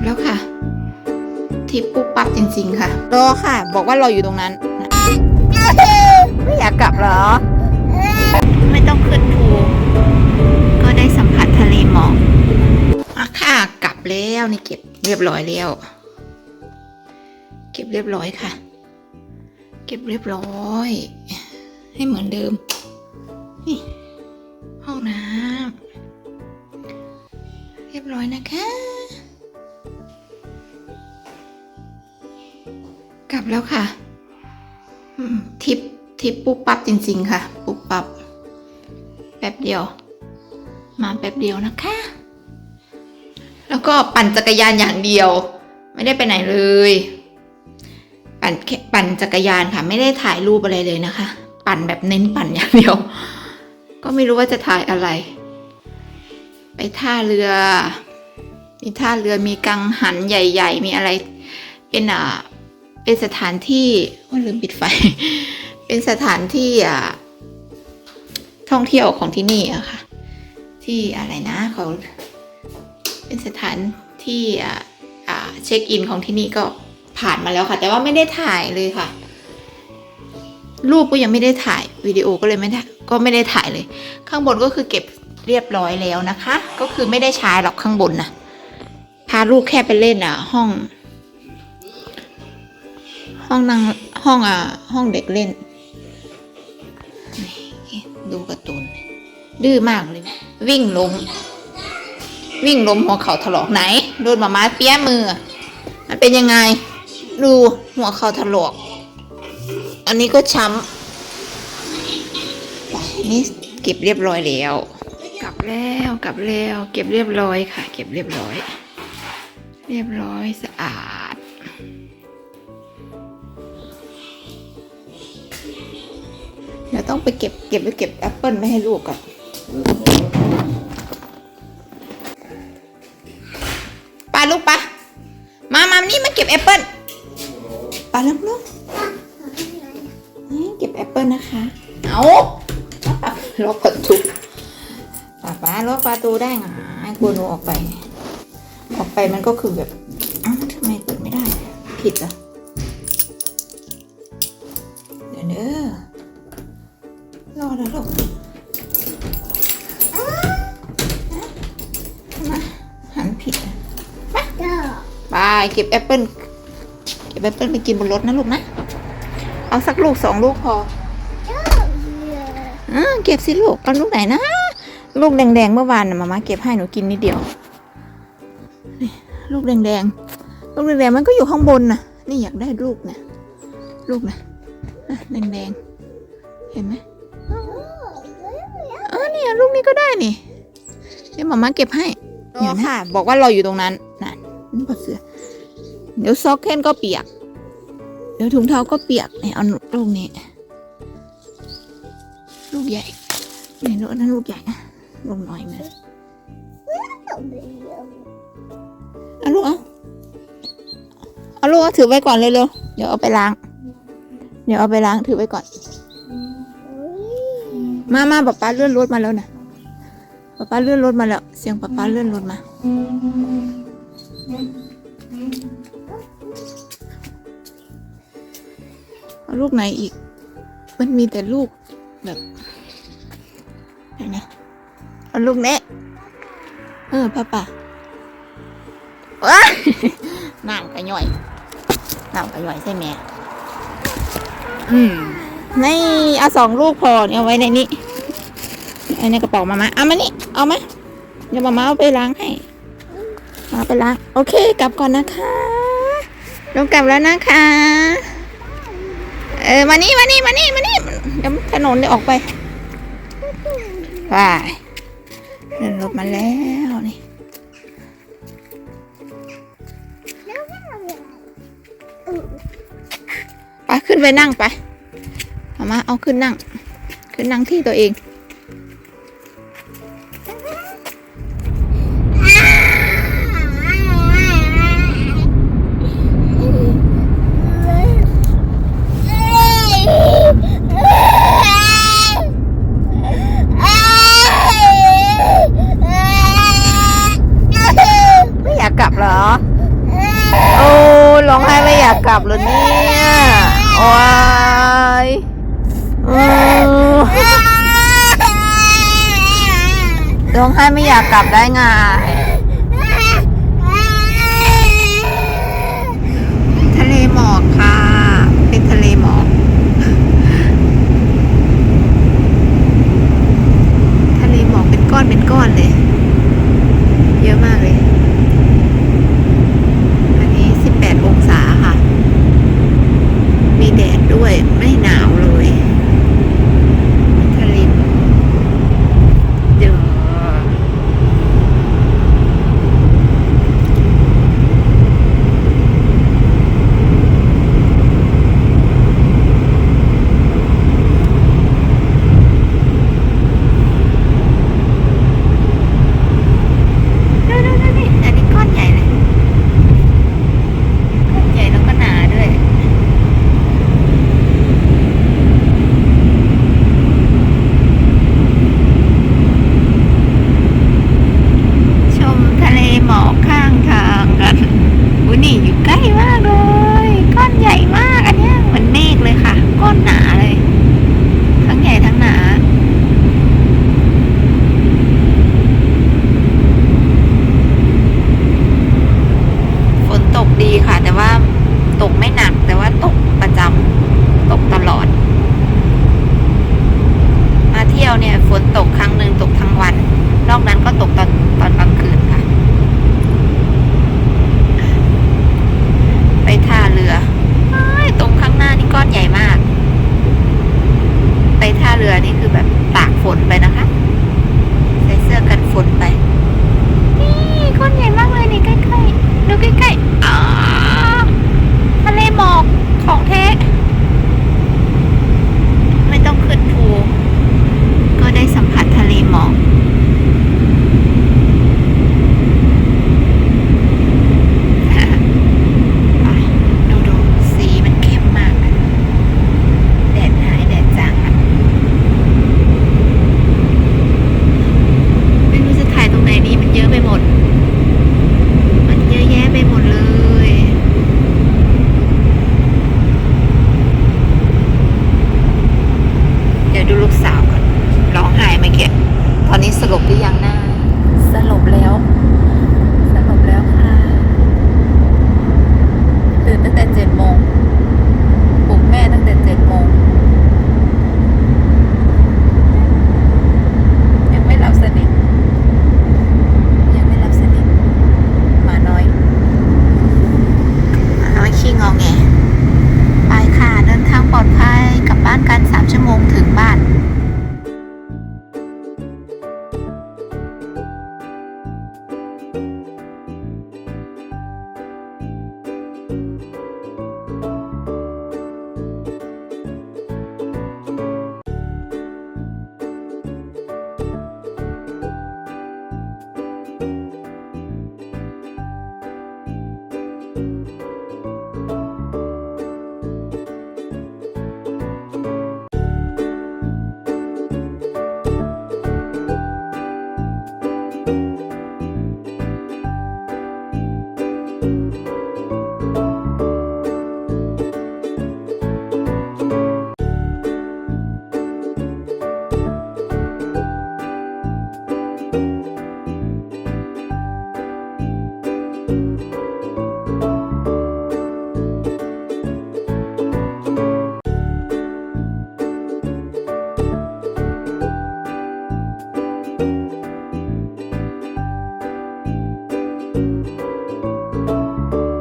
บแล้วค่ะ ทิปปุ๊บปั๊บจริง ๆ ค่ะ รอค่ะ บอกว่ารออยู่ตรงนั้น ไม่อยากกลับเหรอ ไม่ต้องขึ้นภูก็ได้สัมผัสทะเลหมอกอะค่ะ กลับแล้วนี่เก็บเรียบร้อยแล้ว เก็บเรียบร้อยค่ะ เก็บเรียบร้อย ให้เหมือนเดิม นี่ ห้องน้ำเรียบร้อยนะคะ ลับแล้วค่ะทิปทิปปุ๊บปั๊บจริง ๆ ค่ะ ปุ๊บปั๊บแป๊บเดียว มาแป๊บเดียวนะคะ แล้วก็ปั่นจักรยานอย่างเดียว ไม่ได้ไปไหนเลย ปั่นแค่ปั่นจักรยานค่ะ ไม่ได้ถ่ายรูปอะไรเลยนะคะ ปั่นแบบเน้นปั่นอย่างเดียว ก็ไม่รู้ว่าจะถ่ายอะไร ไปท่าเรือ มีท่าเรือมีกังหันใหญ่ ๆ มีอะไร เป็นอ่า เป็นสถานที่ว่าลืมปิดไฟ เป็นสถานที่อ่าท่องเที่ยวของที่นี่อะค่ะ ที่อะไรนะเขาเป็นสถานที่อ่าอ่าเช็คอินของที่นี่ก็ผ่านมาแล้วค่ะ แต่ว่าไม่ได้ถ่ายเลยค่ะ รูปก็ยังไม่ได้ถ่ายวิดีโอก็เลยไม่ได้ก็ไม่ได้ถ่ายเลย ข้างบนก็คือเก็บเรียบร้อยแล้วนะคะ ก็คือไม่ได้ใช้หรอกข้างบนนะพาลูกแค่ไปเล่นอะ ห้อง ห้องนั่งห้องอะห้องเด็กเล่น ดูการ์ตูน ดื้อมากเลย วิ่งล้มวิ่งล้มหัวเข่าถลอกไหน โดนหมาม้าเปี้ยมือ มันเป็นยังไง ดูหัวเข่าถลอก อันนี้ก็ช้ำนี่เก็บเรียบร้อยแล้ว กลับแล้วกลับแล้ว เก็บเรียบร้อยค่ะ เก็บเรียบร้อย เรียบร้อยสะอาด ต้องไปเก็บเก็บไปเก็บแอปเปิลไม่ให้ลูกก่อนปาลูกปะมามานี่มาเก็บแอปเปิลปาลูกลูกนี่เก็บแอปเปิลนะคะ เอาล็อกประตูป้าป้าล็อกประตูได้ไงกลัวหนูออกไป ออกไปมันก็คือแบบอ้าวทำไมเปิดไม่ได้ ผิดเหรอเอแล้วลูกมาหันผิดอะไปเก็บแอปเปิ้ลเก็บแอปเปิ้ลไปกินบนรถนะลูกนะ เอาสักลูกสองลูกพออ่าเก็บสิลูกเอาลูกไหนนะ ลูกแดงๆเมื่อวานน่ะมาม่าเก็บให้หนูกินนิดเดียวนี่ลูกแดงๆลูกแดงๆมันก็อยู่ข้างบนน่ะนี่อยากได้ลูกนะลูกนะอะแดงๆเห็นไหม เออเนี่ยลูกนี้ก็ได้นี่เดี๋ยวหมามาเก็บให้เดี๋ยวค่ะ บอกว่าเราอยู่ตรงนั้นนั่นนี่พอเสือ เดี๋ยวซอกเคนก็เปียก เดี๋ยวถุงเท้าก็เปียกเนี่ยเอาลูกนี้ ลูกใหญ่เนี่ยลูกนั้นลูกใหญ่นะลูกน้อยมันเอาลูกเอาเอาลูกเอาถือไว้ก่อนเลยเร็วๆเดี๋ยวเอาไปล้าง เดี๋ยวเอาไปล้างถือไว้ก่อน มามาป๊าป๊าเลื่อนรถมาแล้วนะป๊าป๊าเลื่อนรถมาแล้ว เสียงป๊าป๊าเลื่อนรถมา ลูกไหนอีก มันมีแต่ลูกแบบเห็นเอาลูกเนี้ยเออป้าป่าว้าน้ำกระย่อยน้ำกระย่อยใช่ไหมอืม นี่เอาสองลูกพอเนี่ยเอาไว้ในนี้เอาในกระเป๋ามามาเอามานี่เอามาเดี๋ยวมามาเอาไปล้างให้มาไปล้างโอเคกลับก่อนนะคะลงกลับแล้วนะคะ เออมานี่มานี่มานี่มานี่เดี๋ยวถนนเดี๋ยวออกไปไปเดินรถมาแล้วนี่ไปขึ้นไปนั่งไป มาเอาขึ้นนั่ง ขึ้นนั่งที่ตัวเอง กลับได้ไง